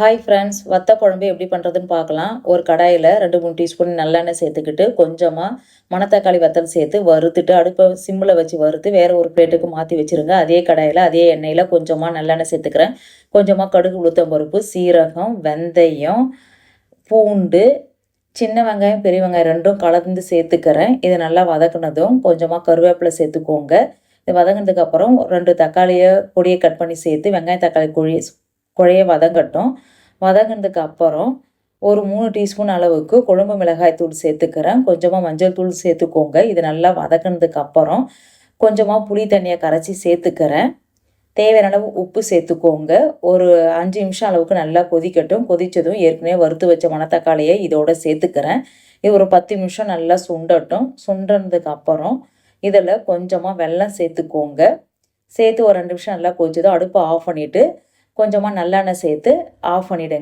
Hi friends வத்த குழம்பு எப்படி பண்ணுறதுன்னு பார்க்கலாம். ஒரு கடாயில் ரெண்டு மூணு டீஸ்பூன் நல்லெண்ணெய் சேர்த்துக்கிட்டு கொஞ்சமாக மணத்தக்காளி வத்தல் சேர்த்து வறுத்துட்டு அடுப்பை சிம்மில் வச்சு வறுத்து வேறு ஒரு பிளேட்டுக்கு மாற்றி வச்சுருங்க. அதே கடாயில் அதே எண்ணெயில் கொஞ்சமாக நல்லெண்ணெய் சேர்த்துக்கிறேன். கொஞ்சமாக கடுகு உளுத்தம் பருப்பு சீரகம் வெந்தயம் பூண்டு சின்ன வெங்காயம் பெரிய வெங்காயம் ரெண்டும் கலந்து சேர்த்துக்கிறேன். இதை நல்லா வதக்குனதும் கொஞ்சமாக கருவேப்பிலை சேர்த்துக்கோங்க. இது வதங்கினதுக்கப்புறம் ரெண்டு தக்காளியை பொடியை கட் பண்ணி சேர்த்து வெங்காயம் தக்காளி கொழி குழைய வதங்கட்டும் வதங்கினதுக்கு அப்புறம் ஒரு மூணு டீஸ்பூன் அளவுக்கு குழம்பு மிளகாய் தூள் சேர்த்துக்கிறேன். கொஞ்சமாக மஞ்சள் தூள் சேர்த்துக்கோங்க. இது நல்லா வதக்கினதுக்கு அப்புறம் கொஞ்சமாக புளி தண்ணியை கரைச்சி சேர்த்துக்கிறேன். தேவையான அளவு உப்பு சேர்த்துக்கோங்க. ஒரு அஞ்சு நிமிஷம் அளவுக்கு நல்லா கொதிக்கட்டும். கொதித்ததும் ஏற்கனவே வறுத்து வச்ச மணத்தக்காளியை இதோட சேர்த்துக்கிறேன். இது ஒரு பத்து நிமிஷம் நல்லா சுண்டட்டும். சுண்டனதுக்கு அப்புறம் இதில் கொஞ்சமாக வெல்லம் சேர்த்துக்கோங்க. சேர்த்து ஒரு ரெண்டு நிமிஷம் நல்லா கொதிச்சதும் அடுப்பை ஆஃப் பண்ணிவிட்டு கொஞ்சமாக நல்லெண்ணெய் சேர்த்து ஆஃப் பண்ணிவிடுங்க